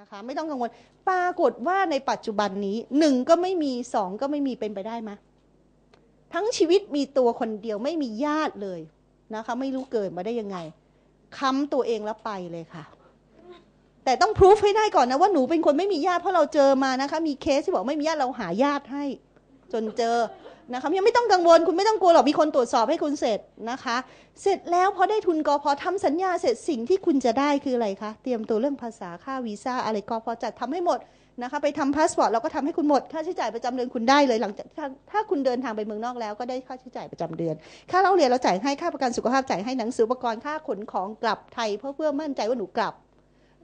นะคะ ไม่ต้องกังวล ปรากฏว่าในปัจจุบันนี้หนึ่งก็ไม่มีสองก็ไม่มีเป็นไปได้ไหมทั้งชีวิตมีตัวคนเดียวไม่มีญาติเลยนะคะ ไม่รู้เกิดมาได้ยังไงค้ำตัวเองแล้วไปเลยค่ะ แต่ต้องพิสูจให้ได้ก่อนนะว่าหนูเป็นคนไม่มีญาติเพราะเราเจอมานะคะ มีเคสที่บอกไม่มีญาติเราหาญาติให้ จนเจอนะคะยังไม่ต้องกังวลคุณไม่ต้องกลัวหรอกมีคนตรวจสอบให้คุณเสร็จนะคะ เสร็จแล้วพอได้ทุนกอพอทำสัญญาเสร็จสิ่งที่คุณจะได้คืออะไรคะเตรียมตัวเรื่องภาษาค่าวีซ่าอะไรกอพอจัดทำให้หมดนะคะไปทำพาสปอร์ตเราก็ทำให้คุณหมด ค่าใช้จ่ายประจำเดือนคุณได้เลยหลังจากถ้าคุณเดินทางไปเมืองนอกแล้วก็ได้ค่าใช้จ่ายประจำเดือน ค่าเล่าเรียนเราจ่ายให้ค่าประกันสุขภาพจ่ายให้หนังสืออุปกรณ์ค่าขนของกลับไทย เพื่อเพื่อมั่นใจว่าหนูกลับ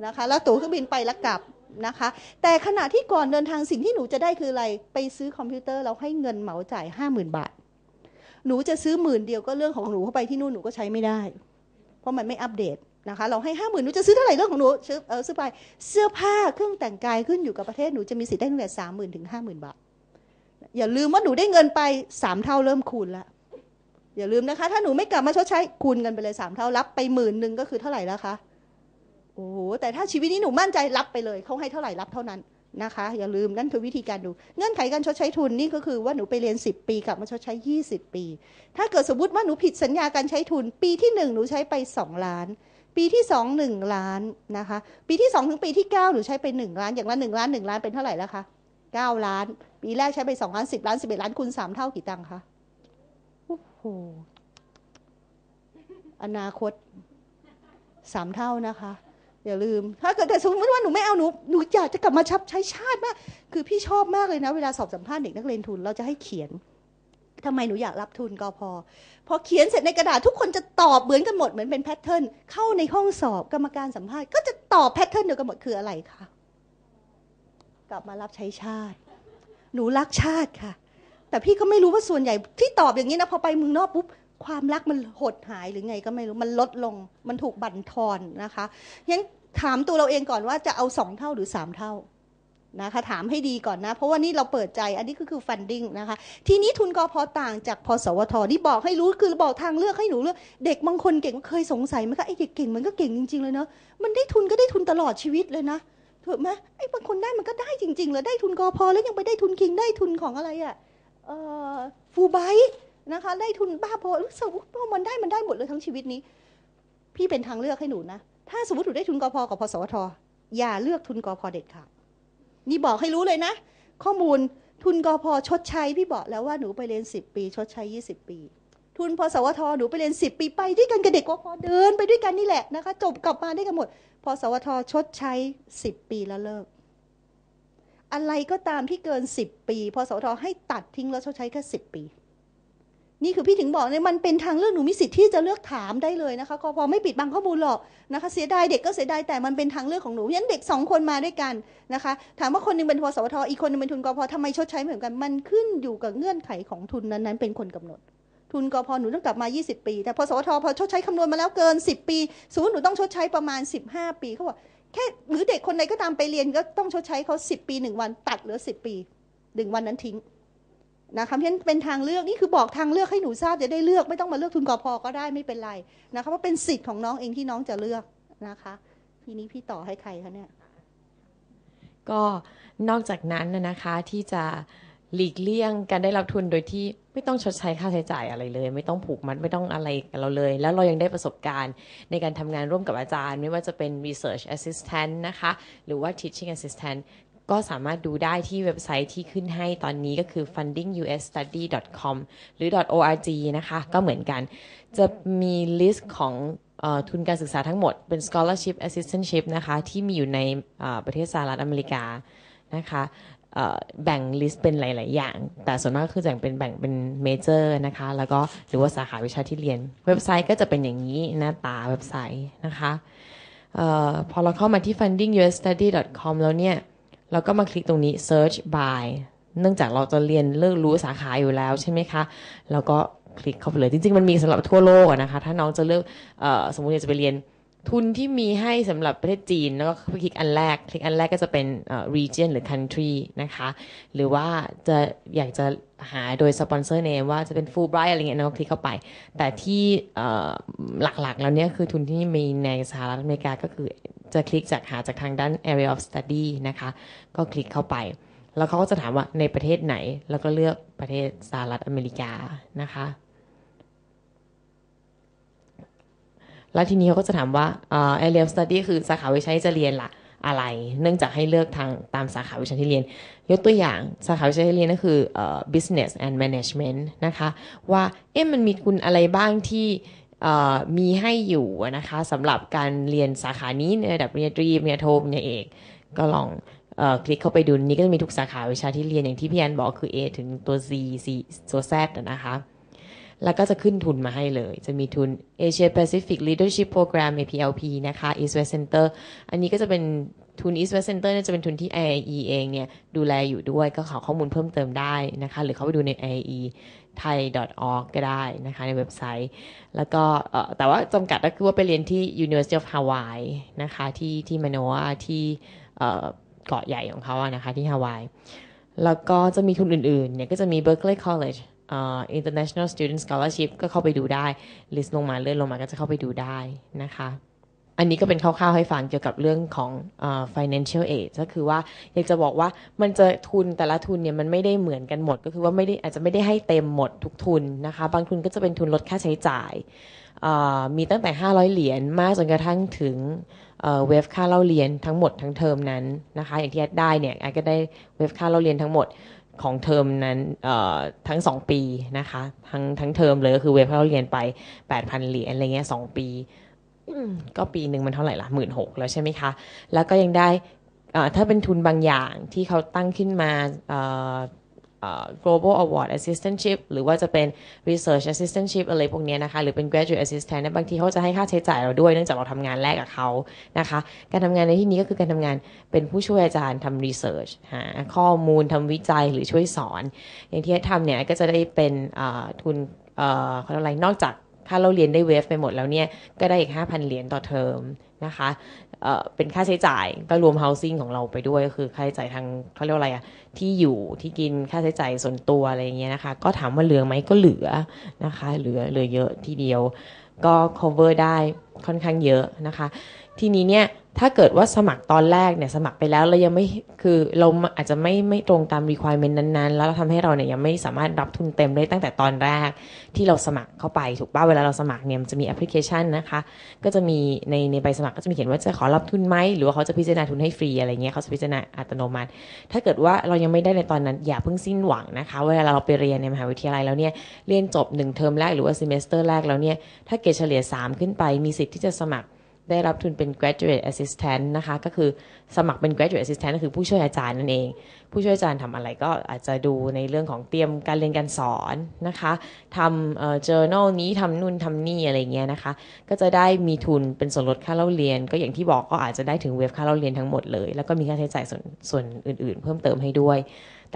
นะคะแล้วตั๋วเครื่องบินไปแล้วกลับ นะคะ แต่ขณะที่ก่อนเดินทางสิ่งที่หนูจะได้คืออะไร ไปซื้อคอมพิวเตอร์เราให้เงินเหมาจ่ายห้าหมื่นบาท หนูจะซื้อหมื่นเดียวก็เรื่องของหนูเข้าไปที่นู่นหนูก็ใช้ไม่ได้ เพราะมันไม่อัปเดตนะคะ เราให้ห้าหมื่นหนูจะซื้อเท่าไหร่เรื่องของหนูซื้อเออซื้อไปเสื้อผ้าเครื่องแต่งกายขึ้นอยู่กับประเทศหนูจะมีสิทธิ์ได้ตั้งแต่สามหมื่นถึงห้าหมื่นบาท อย่าลืมว่าหนูได้เงินไปสามเท่าเริ่มคูณละอย่าลืมนะคะ ถ้าหนูไม่กลับมาชดใช้คูณกันไปเลยสามเท่ารับไปหมื่นหนึ่งก็คือเท่าไหร่แล้วคะ โอ้โหแต่ถ้าชีวิตนี้หนูมั่นใจรับไปเลยเขาให้เท่าไหร่รับเท่านั้นนะคะ อย่าลืมนั่นคือวิธีการดู เงื่อนไขการชดใช้ทุนนี่ก็คือว่าหนูไปเรียน 10 ปีกลับมาชดใช้ 20 ปี ถ้าเกิดสมมติว่าหนูผิดสัญญาการใช้ทุน ปีที่ 1 หนูใช้ไป 2 ล้าน ปีที่ 2 1 ล้านนะคะ ปีที่ 2 ถึงปีที่ 9 หนูใช้ไป 1 ล้าน อย่างละ1ล้าน 1 ล้านเป็นเท่าไหร่แล้วคะ 9 ล้าน ปีแรกใช้ไป 2 ล้าน 10 ล้าน 11 ล้านคูณ3เท่ากี่ตังค์คะโอ้โหอนาคตสามเท่านะคะ อย่าลืม ถ้าเกิดแต่สมมติว่าหนูไม่เอาหนูหนูอยากจะกลับมาชับใช้ชาติมาก คือพี่ชอบมากเลยนะ เวลาสอบสัมภาษณ์เด็กนักเรียนทุนเราจะให้เขียนทำไมหนูอยากรับทุนก็พอพอเขียนเสร็จในกระดาษทุกคนจะตอบเหมือนกันหมดเหมือนเป็นแพทเทิร์นเข้าในห้องสอบกรรมการสัมภาษณ์ก็จะตอบแพทเทิร์นเดียวกันหมดคืออะไรคะกลับมารับใช้ชาติ หนูรักชาติค่ะ แต่พี่ก็ไม่รู้ว่าส่วนใหญ่ที่ตอบอย่างนี้นะพอไปเมืองนอกปุ๊บความรักมันหดหายหรือไงก็ไม่รู้มันลดลงมันถูกบั่นทอนนะคะยัง ถามตัวเราเองก่อนว่าจะเอาสองเท่าหรือสามเท่านะคะถามให้ดีก่อนนะ เพราะว่านี่เราเปิดใจอันนี้ก็คือฟันดิ้งนะคะ ทีนี้ทุนกอพอต่างจากพสวทนี่บอกให้รู้คือบอกทางเลือกให้หนูเลือกเด็กบางคนเก่งเคยสงสัยไหมคะไอ้เด็กเก่งมันก็เก่งจริง ๆ เลยเนาะมันได้ทุนก็ได้ทุนตลอดชีวิตเลยนะถูกไหมไอ้บางคนได้มันก็ได้จริงๆเลยได้ทุนกอพอแล้วยังไปได้ทุนคิงได้ทุนของอะไรอะ่ะฟูไบนะคะได้ทุนบ้าพอรู้สึกว่ามันได้มันได้หมดเลยทั้งชีวิตนี้ พี่เป็นทางเลือกให้หนูนะ ถ้าสมมติหนูได้ทุนกอพอกับพสวทอย่าเลือกทุนกอพอเด็ดขาดนี่บอกให้รู้เลยนะ ข้อมูลทุนกอพอชดใช้พี่บอกแล้วว่าหนูไปเรียนสิบปี ชดใช้ยี่สิบปี ทุนพสวทหนูไปเรียนสิบปีไปด้วยกันกับเด็กกอพอเดินไปด้วยกันนี่แหละนะคะ จบกลับมาได้กันหมดพสวทชดใช้สิบปีแล้วเลิก อะไรก็ตามที่เกินสิบปีพสวทให้ตัดทิ้งแล้วชดใช้แค่สิบปี นี่คือพี่ถึงบอกเนี่ยมันเป็นทางเลือกหนูมีสิทธิ์ที่จะเลือกถามได้เลยนะคะก็พอไม่ปิดบังข้อมูลหรอกนะคะเสียดายเด็กก็เสียดายแต่มันเป็นทางเลือกของหนูยันเด็กสองคนมาด้วยกันนะคะถามว่าคนนึงเป็นพสวทอีกคนนึงเป็นทุนกพทำไมชดใช้เหมือนกัน มันขึ้นอยู่กับเงื่อนไขของทุนนั้นๆเป็นคนกำหนด ทุนกพหนูต้องกลับมา 20 ปี แต่พสวทพอชดใช้คำนวณมาแล้วเกิน 10 ปีสมมติหนูต้องชดใช้ประมาณ 15 ปีเขาบอกแค่หรือเด็กคนไหนก็ตามไปเรียนก็ต้องชดใช้เขา10 ปี 1 วันตัดเหลือ 10 ปี1วันนั้นทิ้ง นะคะเพราะฉะนั้นเป็นทางเลือกนี่คือบอกทางเลือกให้หนูทราบจะได้เลือกไม่ต้องมาเลือกทุนกอพอก็ได้ไม่เป็นไรนะคะเพราะเป็นสิทธิ์ของน้องเองที่น้องจะเลือกนะคะ ทีนี้พี่ต่อให้ใครคะเนี่ยก็นอกจากนั้นนะคะที่จะหลีกเลี่ยงการได้รับทุนโดยที่ไม่ต้องชดใช้ค่าใช้จ่ายอะไรเลย ไม่ต้องผูกมัดไม่ต้องอะไรกับเราเลย แล้วเรายังได้ประสบการณ์ในการทำงานร่วมกับอาจารย์ ไม่ว่าจะเป็น research assistant นะคะ หรือว่า teaching assistant ก็สามารถดูได้ที่เว็บไซต์ที่ขึ้นให้ตอนนี้ก็คือ fundingusstudy.com หรือ .org นะคะ ก็เหมือนกัน จะมีลิสต์ของทุนการศึกษาทั้งหมดเป็น scholarship assistantship นะคะ ที่มีอยู่ในประเทศสหรัฐอเมริกานะคะแบ่งลิสต์เป็นหลาย ๆ อย่าง แต่ส่วนมากคือแบ่งเป็นแบ่งเป็นเมเจอร์นะคะ แล้วก็หรือว่าสาขาวิชาที่เรียน เว็บไซต์ก็จะเป็นอย่างนี้หน้าตาเว็บไซต์นะคะออพอเราเข้ามาที่ fundingusstudy.com แล้วเนี่ย เราก็มาคลิกตรงนี้ search by เนื่องจากเราจะเรียนเลิกรู้สาขาอยู่แล้วใช่ไหมคะ แล้วก็คลิกเข้าไปเลย จริง ๆ มันมีสำหรับทั่วโลกนะคะ ถ้าน้องจะเลือกอสมมติอยากจะไปเรียน ทุนที่มีให้สำหรับประเทศจีน แล้วก็คลิกอันแรก คลิกอันแรกก็จะเป็น region หรือ country นะคะ หรือว่าจะอยากจะหาโดยสปอนเซอร์เนมว่าจะเป็น Fulbright อะไรเงี้ยน้องคลิกเข้าไป แต่ที่หลักๆ แล้วเนี่ยคือทุนที่มีในสหรัฐอเมริกาก็คือจะคลิกจากหาจากทางด้าน area of study นะคะ ก็คลิกเข้าไป แล้วเขาก็จะถามว่าในประเทศไหน แล้วก็เลือกประเทศสหรัฐอเมริกานะคะ แล้วทีนี้เขาก็จะถามว่าเอ่อ area of study คือสาขาวิชาที่จะเรียนละอะไร เนื่องจากให้เลือกทางตามสาขาวิชาที่เรียน ยกตัวอย่างสาขาวิชาที่เรียนก็คือเอ่อ business and management นะคะว่าเอ๊ะมันมีทุนอะไรบ้างที่มีให้อยู่นะคะสำหรับการเรียนสาขานี้ในระดับปริญญาตรีปริญญาโทปริญญาเอกก็ลองออคลิกเข้าไปดูนี่ก็จะมีทุกสาขาวิชาที่เรียนอย่างที่พี่แอนบอกคือ A ถึงตัว Z C ตัว Z นะคะ แล้วก็จะขึ้นทุนมาให้เลย จะมีทุน Asia Pacific Leadership Program APLP นะคะ East West Center อันนี้ก็จะเป็นทุน East West Center เนี่ยจะเป็นทุนที่ IE เองเนี่ยดูแลอยู่ด้วยก็ขอข้อมูลเพิ่มเติมได้นะคะ หรือเข้าไปดูใน IE thai.org ก็ได้นะคะ ในเว็บไซต์ แล้วก็แต่ว่าจำกัดก็คือว่าไปเรียนที่ University of Hawaii นะคะ ที่ที่ม a น o าที่เกาะใหญ่ของเขาอะนะคะ ที่ฮาวายแล้วก็จะมีทุนอื่นๆเนี่ยก็จะมี Berkeley College International Student Scholarship ก็เข้าไปดูได้ ลิสต์ลงมาเลื่อนลงมาก็จะเข้าไปดูได้นะคะ อันนี้ก็เป็นคร่าวๆให้ฟังเกี่ยวกับเรื่องของอ่อ financial aid ก็คือว่าอยากจะบอกว่ามันจะทุนแต่ละทุนเนี่ยมันไม่ได้เหมือนกันหมด ก็คือว่าไม่ได้อาจจะไม่ได้ให้เต็มหมดทุกทุนนะคะ บางทุนก็จะเป็นทุนลดค่าใช้จ่ายอ่อมีตั้งแต่ 500 เหรียญมากจนกระทั่งถึงอ่อเวฟค่าเล่าเรียนทั้งหมดทั้งเทอมนั้นนะคะ อย่างที่แอดได้เนี่ยแอดก็ได้เวฟค่าเล่าเรียนทั้งหมด ของเทอมนั้นทั้ง 2 ปีนะคะทั้งทั้งเทอมเลยก็คือเวฟค่าเขาเรียนไป 8,000 เหรียญอะไรเงี้ยสองปีก็ปีหนึ่งมันเท่าไหร่ละหมื่นหกแล้วใช่ไหมคะ แล้วก็ยังได้ถ้าเป็นทุนบางอย่างที่เขาตั้งขึ้นมา global award assistantship หรือว่าจะเป็น research assistantship อะไรพวกนี้นะคะ หรือเป็น graduate assistant บางทีเขาจะให้ค่าใช้จ่ายเราด้วย เนื่องจากเราทำงานแรกกับเขานะคะ การทำงานในที่นี้ก็คือการทำงานเป็นผู้ช่วยอาจารย์ทำ research หาข้อมูลทำวิจัยหรือช่วยสอน อย่างที่ทำเนี่ยก็จะได้เป็นทุนเอ่อเขาเรียกอะไรนอกจาก ถ้าเราเรียนได้เวฟไปหมดแล้วเนี่ย ก็ได้อีก 5,000 เหรียญต่อเทอมนะคะเอ่อเป็นค่าใช้จ่ายก็รวม housing ของเราไปด้วย ก็คือค่าใช้จ่ายทางเขาเรียกว่าอะไรอะที่อยู่ที่กินค่าใช้จ่ายส่วนตัวอะไรเงี้ยนะคะ ก็ถามว่าเหลือไหมก็เหลือนะคะ เหลือเหลือเยอะทีเดียว ก็ cover ได้ค่อนข้างเยอะนะคะ ทีนี้เนี่ยถ้าเกิดว่าสมัครตอนแรกเนี่ยสมัครไปแล้วเรายังไม่คือเราอาจจะไม่ไม่ตรงตาม requirement นั้นๆ แล้วทำให้เราเนี่ยยังไม่สามารถรับทุนเต็มได้ตั้งแต่ตอนแรกที่เราสมัครเข้าไปถูกป่ะเวลาเราสมัครเนี่ยมันจะมีแอปพลิเคชันนะคะ ก็จะมีในในใบสมัครก็จะมีเขียนว่าจะขอรับทุนไหมหรือว่าเขาจะพิจารณาทุนให้ฟรีอะไรเงี้ยเขาจะพิจารณาอัตโนมัติ ถ้าเกิดว่าเรายังไม่ได้ในตอนนั้นอย่าเพิ่งสิ้นหวังนะคะ เวลาเราไปเรียนในมหาวิทยาลัยแล้วเนี่ยเรียนจบหนึ่งเทอมแรกหรือว่า semester แรกแล้วเนี่ยถ้าเกรดเฉลี่ย 3 ขึ้นไปมีสิทธิ์ที่จะสมัคร ได้รับทุนเป็น graduate assistant นะคะ ก็คือสมัครเป็น graduate assistant ก็คือผู้ช่วยอาจารย์นั่นเอง ผู้ช่วยอาจารย์ทำอะไรก็อาจจะดูในเรื่องของเตรียมการเรียนการสอนนะคะทำเอ่อ journal นี้ทำนู่นทำนี่อะไรเงี้ยนะคะ ก็จะได้มีทุนเป็นส่วนลดค่าเล่าเรียน ก็อย่างที่บอกก็อาจจะได้ถึงเวฟค่าเล่าเรียนทั้งหมดเลย แล้วก็มีค่าใช้จ่ายส่วนส่วนอื่น ๆ เพิ่มเติมให้ด้วย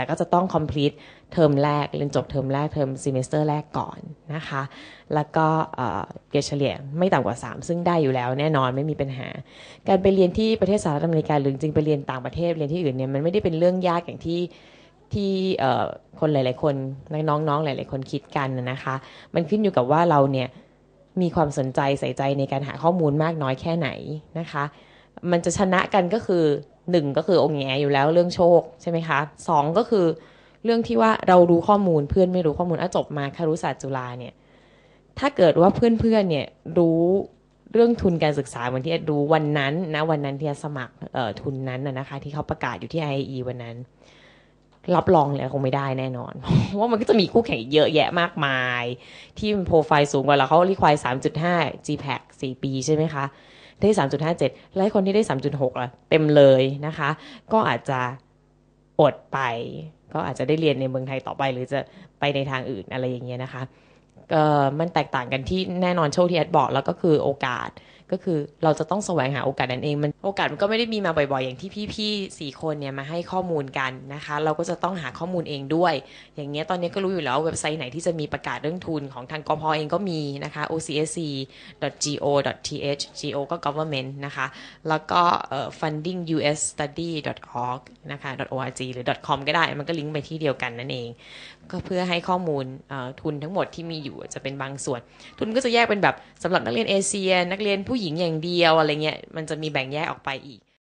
แต่ก็จะต้อง complete เทอมแรก เรียนจบเทอมแรก เทอม semester แรกก่อนนะคะ แล้วก็เกรดเฉลี่ยไม่ต่ำกว่า 3 ซึ่งได้อยู่แล้วแน่นอนไม่มีปัญหา การไปเรียนที่ประเทศสหรัฐอเมริกาหรือจริงไปเรียนต่างประเทศเรียนที่อื่นเนี่ยมันไม่ได้เป็นเรื่องยากอย่างที่ที่คนหลาย ๆ คนน้อง ๆ หลาย ๆ คนคิดกันนะนะคะ มันขึ้นอยู่กับว่าเราเนี่ยมีความสนใจใส่ใจในการหาข้อมูลมากน้อยแค่ไหนนะคะ มันจะชนะกันก็คือ หนึ่งก็คือองแงอยู่แล้วเรื่องโชคใช่ไหมคะสองก็คือเรื่องที่ว่าเรารู้ข้อมูลเพื่อนไม่รู้ข้อมูลอะจบมาคารุศาสตร์จุฬาเนี่ย ถ้าเกิดว่าเพื่อนๆเนี่ยรู้เรื่องทุนการศึกษาเหมือนที่รู้วันนั้นนะวันนั้นที่สมัครเอ่อทุนนั้นนะคะ ที่เขาประกาศอยู่ที่ IE วันนั้น รับรองเลยคงไม่ได้แน่นอนว่ามันก็จะมีคู่แข่งเยอะแยะมากมาย ที่มันโปรไฟล์สูงกว่าเราเขารีควาย3.5 GPAC 4ปีใช่ไหมคะ ได้ 3.57 แล้วให้คนที่ได้ 3.6ล่ะเต็มเลยนะคะ ก็อาจจะอดไป ก็อาจจะได้เรียนในเมืองไทยต่อไป หรือจะไปในทางอื่นอะไรอย่างเงี้ยนะคะก็มันแตกต่างกันที่แน่นอนโชคที่แอดบอกแล้วก็คือโอกาส ก็คือเราจะต้องแสวงหาโอกาสนั่นเองมันโอกาสมันก็ไม่ได้มีมาบ่อยๆ อย่างที่พี่ๆสี่คนเนี่ยมาให้ข้อมูลกันนะคะ เราก็จะต้องหาข้อมูลเองด้วย อย่างเงี้ยตอนนี้ก็รู้อยู่แล้วเว็บไซต์ไหนที่จะมีประกาศเรื่องทุนของทางกพเองก็มีนะคะ ocsc.go.th go ก็ government นะคะ แล้วก็ fundingus.study.org นะคะ .org หรือ .com ก็ได้ มันก็ลิงก์ไปที่เดียวกันนั่นเอง ก็เพื่อให้ข้อมูลทุนทั้งหมดที่มีอยู่จะเป็นบางส่วน ทุนก็จะแยกเป็นแบบสำหรับนักเรียนเอเชีย นักเรียนผู้ผู้หญิงอย่างเดียวอะไรเงี้ยมันจะมีแบ่งแยกออกไปอีก